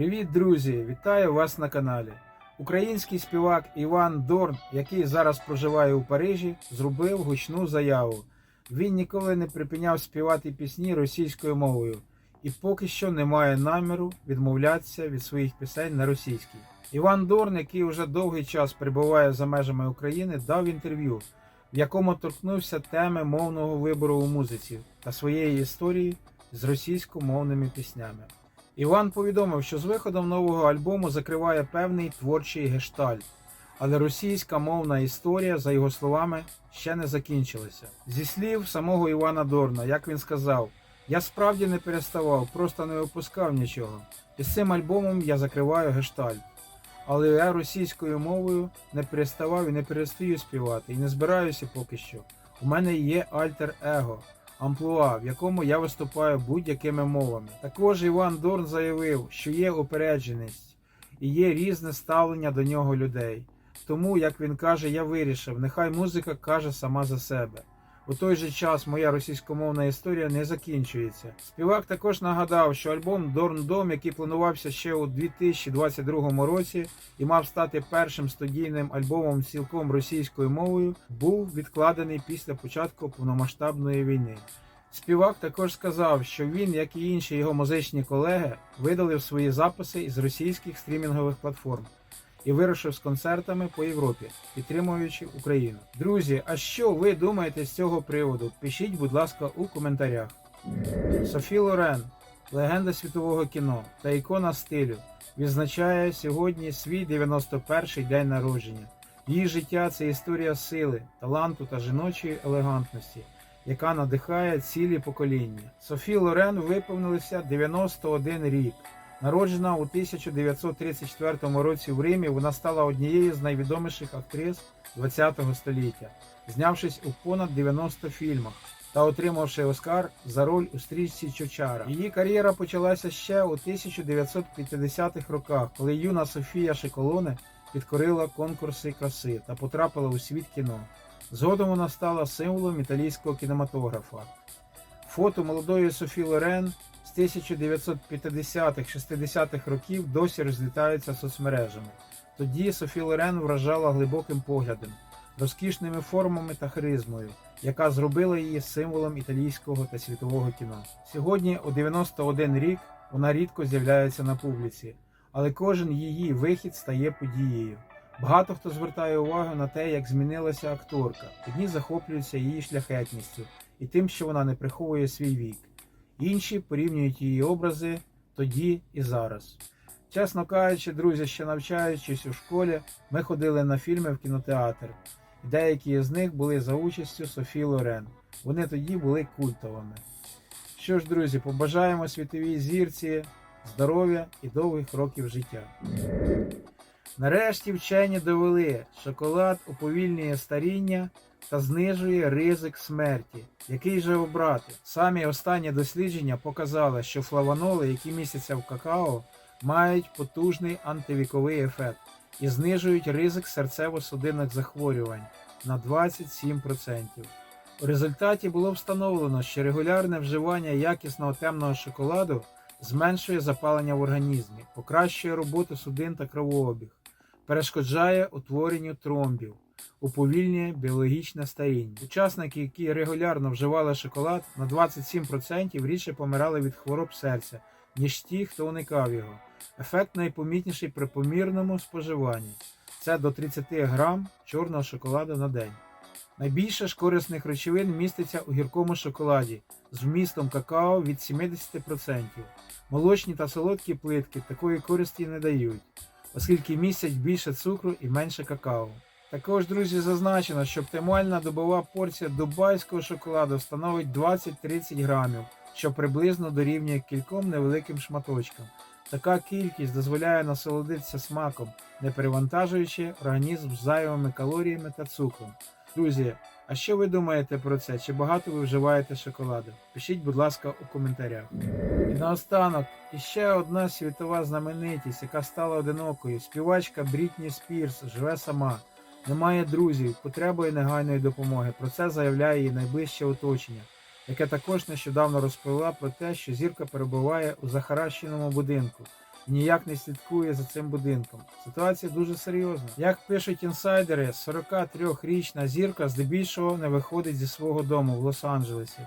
Привіт, друзі! Вітаю вас на каналі. Український співак Іван Дорн, який зараз проживає у Парижі, зробив гучну заяву. Він ніколи не припиняв співати пісні російською мовою і поки що не має наміру відмовлятися від своїх пісень на російській. Іван Дорн, який вже довгий час перебуває за межами України, дав інтерв'ю, в якому торкнувся теми мовного вибору у музиці та своєї історії з російськомовними піснями. Іван повідомив, що з виходом нового альбому закриває певний творчий гештальт, але російська мовна історія, за його словами, ще не закінчилася. Зі слів самого Івана Дорна, як він сказав, я справді не переставав, просто не випускав нічого. І з цим альбомом я закриваю гештальт. Але я російською мовою не переставав і не перестаю співати, і не збираюся поки що. У мене є альтер-его, амплуа, в якому я виступаю будь-якими мовами. Також Іван Дорн заявив, що є упередженість і є різне ставлення до нього людей. Тому, як він каже, я вирішив, нехай музика каже сама за себе. У той же час моя російськомовна історія не закінчується. Співак також нагадав, що альбом Дорн Дом, який планувався ще у 2022 році і мав стати першим студійним альбомом цілком російською мовою, був відкладений після початку повномасштабної війни. Співак також сказав, що він, як і інші його музичні колеги, видалив свої записи із російських стрімінгових платформ і вирушив з концертами по Європі, підтримуючи Україну. Друзі, а що ви думаєте з цього приводу? Пишіть, будь ласка, у коментарях. Софі Лорен, легенда світового кіно та ікона стилю, відзначає сьогодні свій 91-й день народження. Її життя це історія сили, таланту та жіночої елегантності, яка надихає цілі покоління. Софі Лорен виповнилося 91 рік. Народжена у 1934 році в Римі, вона стала однією з найвідоміших актрис ХХ століття, знявшись у понад 90 фільмах та отримавши Оскар за роль у стрічці Чочара. Її кар'єра почалася ще у 1950-х роках, коли юна Софія Шиколоне підкорила конкурси краси та потрапила у світ кіно. Згодом вона стала символом італійського кінематографа. Фото молодої Софі Лорен 1950-60-х років досі розлітаються соцмережами. Тоді Софі Лорен вражала глибоким поглядом, розкішними формами та харизмою, яка зробила її символом італійського та світового кіно. Сьогодні, у 91 рік, вона рідко з'являється на публіці, але кожен її вихід стає подією. Багато хто звертає увагу на те, як змінилася акторка. Одні захоплюються її шляхетністю і тим, що вона не приховує свій вік. Інші порівнюють її образи тоді і зараз. Чесно кажучи, друзі, ще навчаючись у школі, ми ходили на фільми в кінотеатр. І деякі з них були за участю Софі Лорен. Вони тоді були культовими. Що ж, друзі, побажаємо світовій зірці здоров'я і довгих років життя. Нарешті вчені довели, шоколад уповільнює старіння та знижує ризик смерті. Який же обрати? Самі останні дослідження показали, що флавоноли, які містяться в какао, мають потужний антивіковий ефект і знижують ризик серцево-судинних захворювань на 27%. У результаті було встановлено, що регулярне вживання якісного темного шоколаду зменшує запалення в організмі, покращує роботу судин та кровообіг, перешкоджає утворенню тромбів, уповільнює біологічне старіння. Учасники, які регулярно вживали шоколад, на 27% рідше помирали від хвороб серця, ніж ті, хто уникав його. Ефект найпомітніший при помірному споживанні це до 30 грам чорного шоколаду на день. Найбільше ж корисних речовин міститься у гіркому шоколаді з вмістом какао від 70%. Молочні та солодкі плитки такої користі не дають, оскільки містять більше цукру і менше какао. Також, друзі, зазначено, що оптимальна добова порція дубайського шоколаду становить 20-30 грамів, що приблизно дорівнює кільком невеликим шматочкам. Така кількість дозволяє насолодитися смаком, не перевантажуючи організм зайвими калоріями та цукром. Друзі, а що ви думаєте про це? Чи багато ви вживаєте шоколаду? Пишіть, будь ласка, у коментарях. І наостанок, іще одна світова знаменитість, яка стала одинокою. Співачка Брітні Спірс живе сама, не має друзів, потребує негайної допомоги. Про це заявляє її найближче оточення, яке також нещодавно розповіла про те, що зірка перебуває у захаращеному будинку і ніяк не слідкує за цим будинком. Ситуація дуже серйозна. Як пишуть інсайдери, 43-річна зірка здебільшого не виходить зі свого дому в Лос-Анджелесі.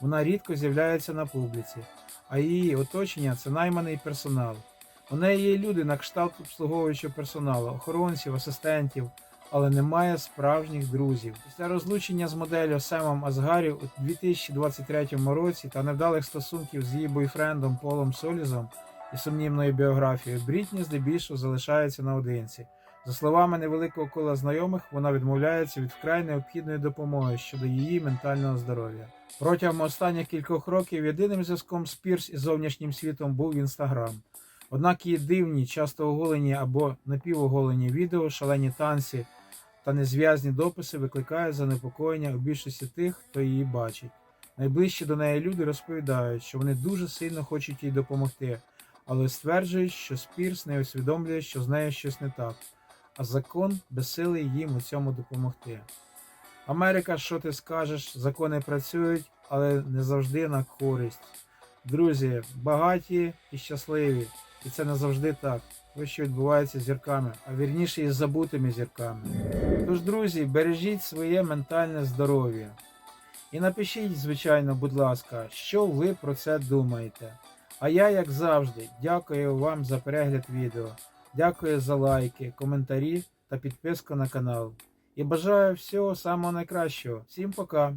Вона рідко з'являється на публіці, а її оточення це найманий персонал. У неї є люди на кшталт обслуговуючого персоналу, охоронців, асистентів, але немає справжніх друзів. Після розлучення з моделлю Семом Азгарі у 2023 році та невдалих стосунків з її бойфрендом Полом Солізом і сумнівною біографією, Брітні здебільшого залишається наодинці. За словами невеликого кола знайомих, вона відмовляється від вкрай необхідної допомоги щодо її ментального здоров'я. Протягом останніх кількох років єдиним зв'язком Спірс із зовнішнім світом був Інстаграм. Однак її дивні, часто оголені або напівоголені відео, шалені танці та незв'язні дописи викликають занепокоєння у більшості тих, хто її бачить. Найближчі до неї люди розповідають, що вони дуже сильно хочуть їй допомогти, але стверджують, що Спірс не усвідомлює, що з нею щось не так, а закон безсилий їм у цьому допомогти. Америка, що ти скажеш, закони працюють, але не завжди на користь. Друзі, багаті і щасливі, і це не завжди так. Ось що відбувається з зірками, а вірніше із забутими зірками. Тож, друзі, бережіть своє ментальне здоров'я. І напишіть, звичайно, будь ласка, що ви про це думаєте. А я, як завжди, дякую вам за перегляд відео. Дякую за лайки, коментарі та підписку на канал. І бажаю всього самого найкращого. Всім пока!